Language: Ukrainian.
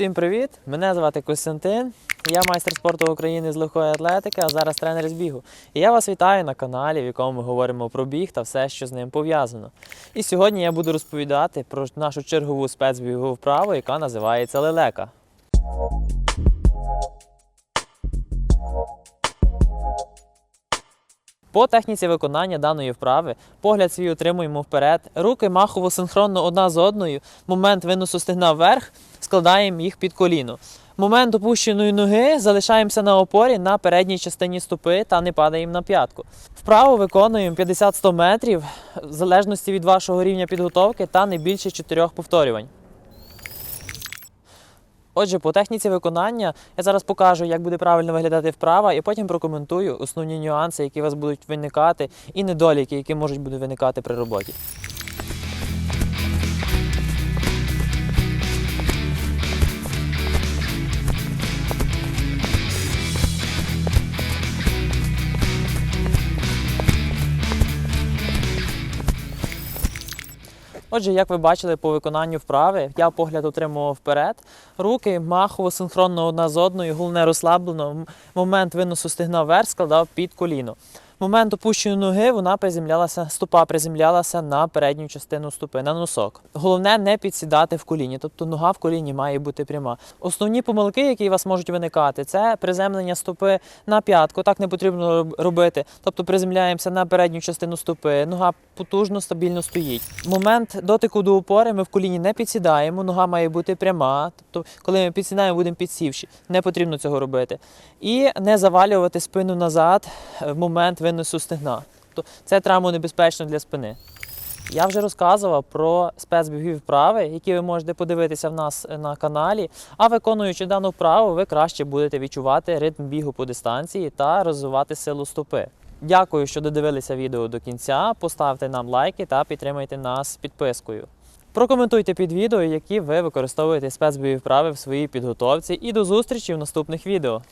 Всім привіт! Мене звати Костянтин. Я майстер спорту України з легкої атлетики, а зараз тренер з бігу. І я вас вітаю на каналі, в якому ми говоримо про біг та все, що з ним пов'язано. І сьогодні я буду розповідати про нашу чергову спецбігову вправу, яка називається лелека. По техніці виконання даної вправи погляд свій отримуємо вперед, руки махово синхронно одна з одною. Момент виносу стегна вверх, складаємо їх під коліно. Момент опущеної ноги залишаємося на опорі на передній частині стопи та не падаємо на п'ятку. Вправо виконуємо 50-100 метрів в залежності від вашого рівня підготовки та не більше 4 повторювань. Отже, по техніці виконання я зараз покажу, як буде правильно виглядати вправа, і потім прокоментую основні нюанси, які у вас будуть виникати, і недоліки, які можуть будуть виникати при роботі. Отже, як ви бачили по виконанню вправи, я погляд отримував вперед. Руки махово, синхронно одна з одною, головне розслаблено. Момент виносу стигна вверх складав під коліно. Момент опущеної ноги вона приземлялася, стопа приземлялася на передню частину стопи, на носок. Головне не підсідати в коліні, тобто нога в коліні має бути пряма. Основні помилки, які у вас можуть виникати, це приземлення стопи на п'ятку. Так не потрібно робити. Тобто приземляємося на передню частину стопи, нога потужно, стабільно стоїть. Момент дотику до опори ми в коліні не підсідаємо, нога має бути пряма. Тобто, коли ми підсідаємо, будемо підсівші. Не потрібно цього робити. І не завалювати спину назад в момент виносу стегна. Тобто це травмонебезпечно для спини. Я вже розказував про спецбігові вправи, які ви можете подивитися в нас на каналі. А виконуючи дану вправу, ви краще будете відчувати ритм бігу по дистанції та розвивати силу стопи. Дякую, що додивилися відео до кінця. Поставте нам лайки та підтримайте нас підпискою. Прокоментуйте під відео, які ви використовуєте спецбігові вправи в своїй підготовці. І до зустрічі в наступних відео.